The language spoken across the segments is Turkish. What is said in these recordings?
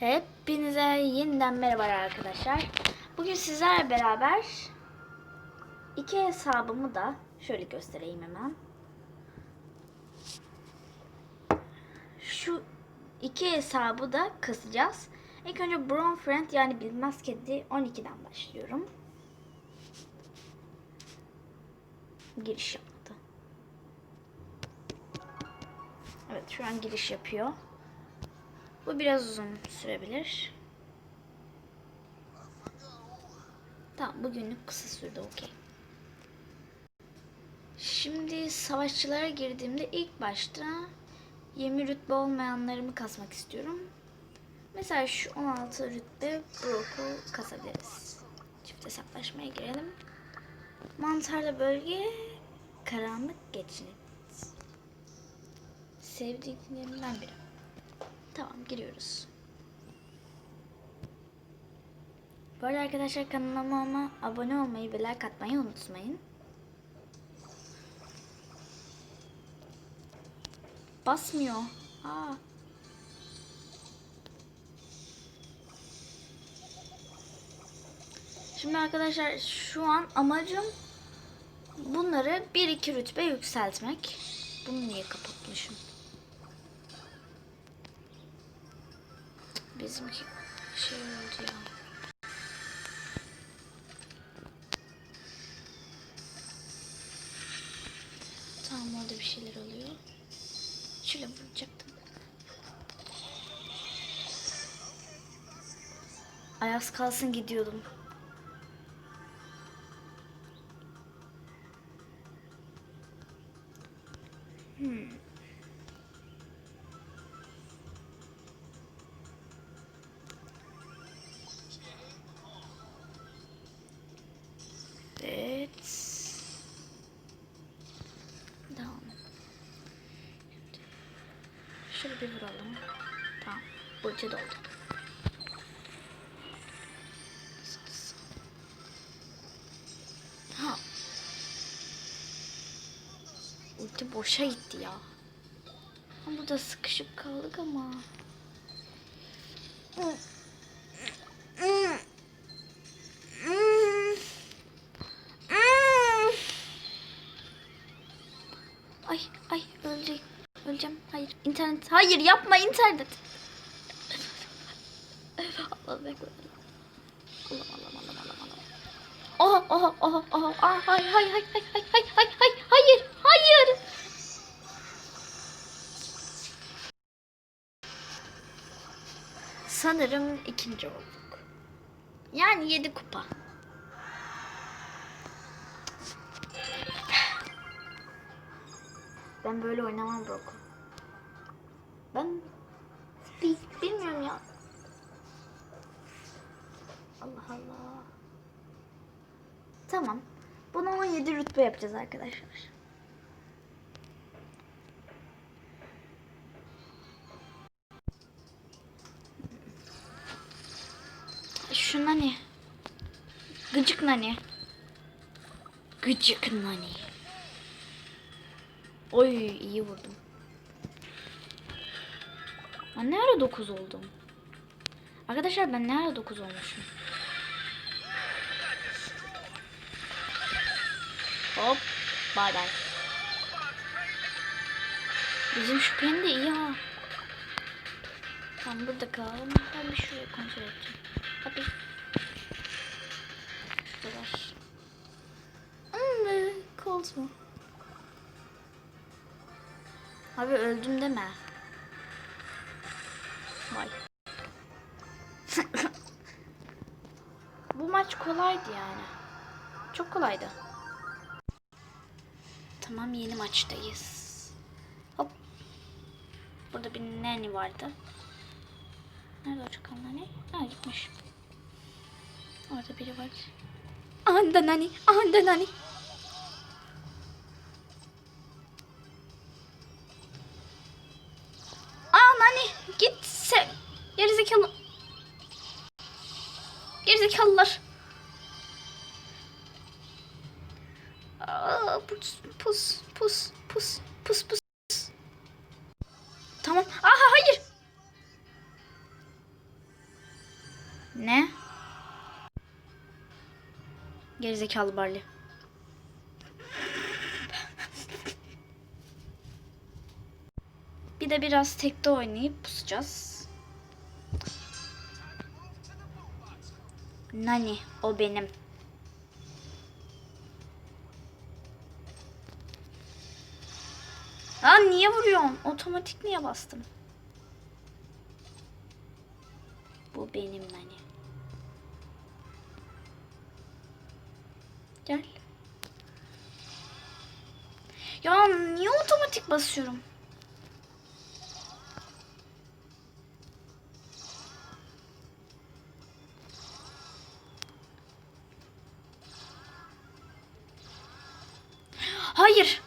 Hepinize yeniden merhaba arkadaşlar. Bugün sizlerle beraber iki hesabımı da şöyle göstereyim hemen. Şu iki hesabı da kasacağız. İlk önce Brown Friend yani Bilmez Kedi 12'den başlıyorum. Giriş yaptı. Evet şu an giriş yapıyor. Bu biraz uzun sürebilir. Tamam bugünlük kısa sürdü okey. Şimdi savaşçılara girdiğimde ilk başta 20 rütbe olmayanlarımı kasmak istiyorum. Mesela şu 16 rütbe Brock'u kasabiliriz. Çift hesaplaşmaya girelim. Mantarlı bölge karanlık geçit. Sevdiklerimden biri. Tamam giriyoruz. Bu arada arkadaşlar kanalıma abone olmayı ve like atmayı unutmayın. Basmıyor. Aa. Şimdi arkadaşlar şu an amacım bunları 1-2 rütbe yükseltmek. Bunu niye kapatmışım? Bizimki şey oldu ya. Tamam orada bir şeyler oluyor. Şöyle vuracaktım. Ayaz kalsın gidiyordum. Bir vuralım. Tamam. Ulti doldu. Ha. Ulti boşa gitti ya. Burada sıkışıp kaldık ama. Ay Hayır internet. Hayır yapma internet. Allah'ım ekber. Allah Allah Allah Allah Allah. Oha oha oha oha. Aa, hay hay hay hay hay hay hay hay hayır hayır. Sanırım ikinci olduk. Yani yedi kupa. Ben böyle oynamam Brock'u. Ben Bi- bilmiyorum ya. Allah Allah. Tamam. Bunu 17 rütbe yapacağız arkadaşlar. Şu nani? Gıcık nani? Gıcık nani. Oy iyi vurdum. Ben ne ara 9 oldum? Arkadaşlar ben ne ara 9 olmuşum? Hop. Bay bay. Bizim şu pen de iyi ha. Tamam burada kalalım. Ben bir şuraya kontrol edeceğim. Hadi. Şurada var. Hmm, Colt mu? Abi öldüm deme. Vay. Bu maç kolaydı yani. Çok kolaydı. Tamam yeni maçtayız. Hop. Burada bir nani vardı. Nerede o çıkan nani? Ha gitmiş. Orada biri var. Anda nani. Anda nani. Gerizekalılar. Aa, pus pus pus pus pus pus. Tamam. Aha hayır. Ne? Gerizekalı Barley. Bir de biraz tekte oynayıp pusacağız. Nani o benim. Aa niye vuruyorsun? Otomatik niye bastım? Bu benim Nani. Gel. Ya niye otomatik basıyorum? Hayır.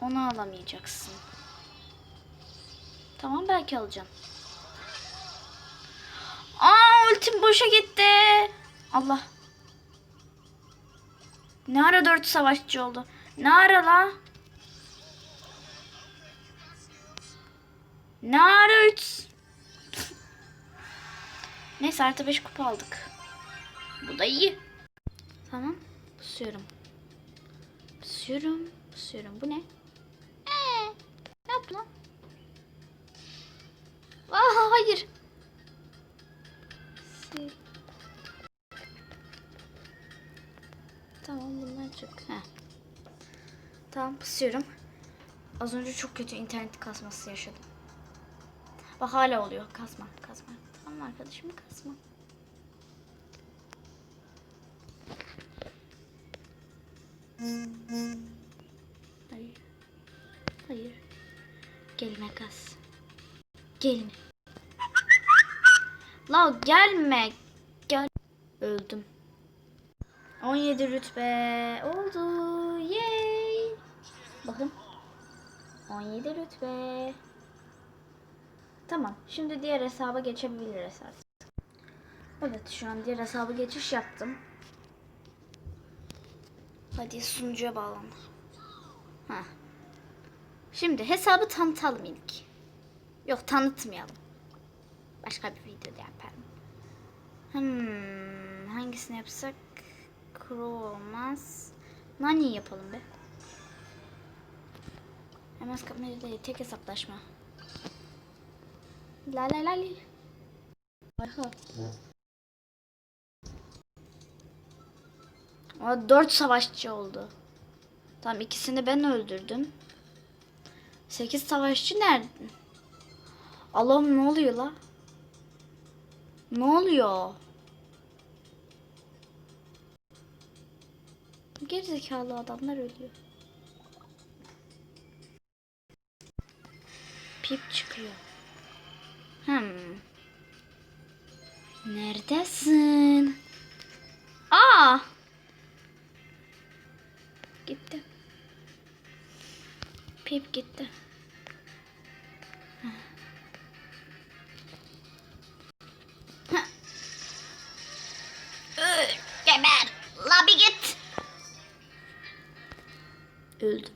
Onu alamayacaksın. Tamam belki alacağım. Aa ultim boşa gitti. Allah. Ne ara dört savaşçı oldu? Ne ara la? Ne ara üç? Neyse artı beş kupa aldık. Bu da iyi. Tamam. Pusuyorum. Pusuyorum. Pusuyorum. Bu ne? Ee, ne yaptı lan? Aa, hayır. Sil. Tamam bundan çık. Heh. Tamam pusuyorum. Az önce çok kötü internet kasması yaşadım. Bak hala oluyor. Kasma, kasma. Tamam arkadaşım kasma. Hayır. Hayır. Gelme kas. Gelme. La gelme. Gel. Öldüm. 17 rütbe oldu. Yay. Bakın. 17 rütbe. Tamam. Şimdi diğer hesaba geçebiliriz artık. Evet şu an diğer hesaba geçiş yaptım. Hadi sunucuya bağlan. Ha. Şimdi hesabı tanıtalım ilk. Yok tanıtmayalım. Başka bir videoda yaparım. Hmm, hangisini yapsak? Crow olmaz. Nani yapalım be. Hemen kamera değil, tek hesaplaşma. La la la li. Arka. O dört savaşçı oldu. Tamam ikisini ben öldürdüm. Sekiz savaşçı nerede? Allah'ım ne oluyor la? Ne oluyor? Gerizekalı adamlar ölüyor. Pip çıkıyor. Hmm. Neredesin? Pip gitti. Geber. La bir git. Öldüm.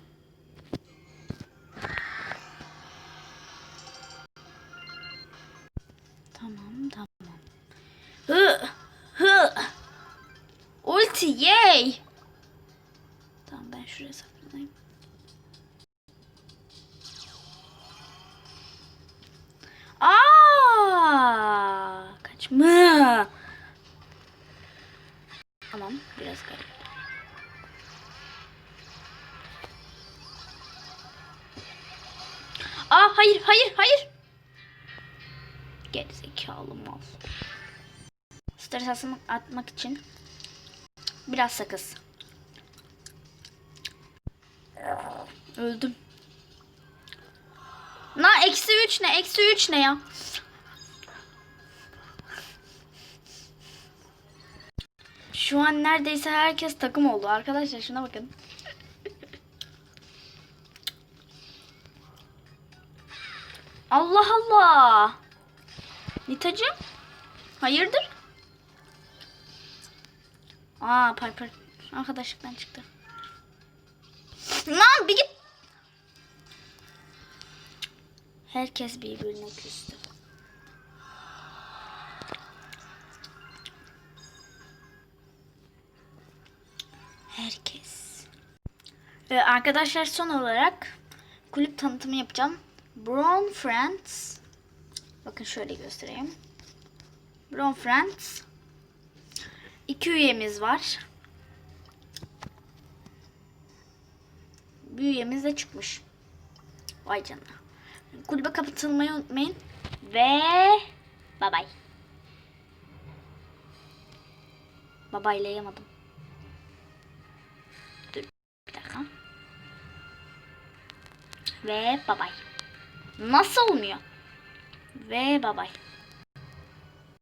Tamam tamam. Hı hı. Ulti yay. Kaçma. Tamam biraz garip. Aa hayır hayır hayır. Gerizekalı mal. Stres atmak, için biraz sakız. Öldüm. Na eksi üç ne? Eksi üç ne ya? Şu an neredeyse herkes takım oldu. Arkadaşlar şuna bakın. Allah Allah. Nitacığım. Hayırdır? Aa Piper arkadaşlıktan çıktı. Lan bir git. Herkes birbirine küstü. Herkes. Ee, arkadaşlar son olarak kulüp tanıtımı yapacağım. Brown Friends. Bakın şöyle göstereyim. Brown Friends. İki üyemiz var. Bir üyemiz de çıkmış. Vay canına. Kulübe katılmayı unutmayın. Ve bay bay. Babaylayamadım. Ve bay bay. Nasıl olmuyor? Ve bay bay.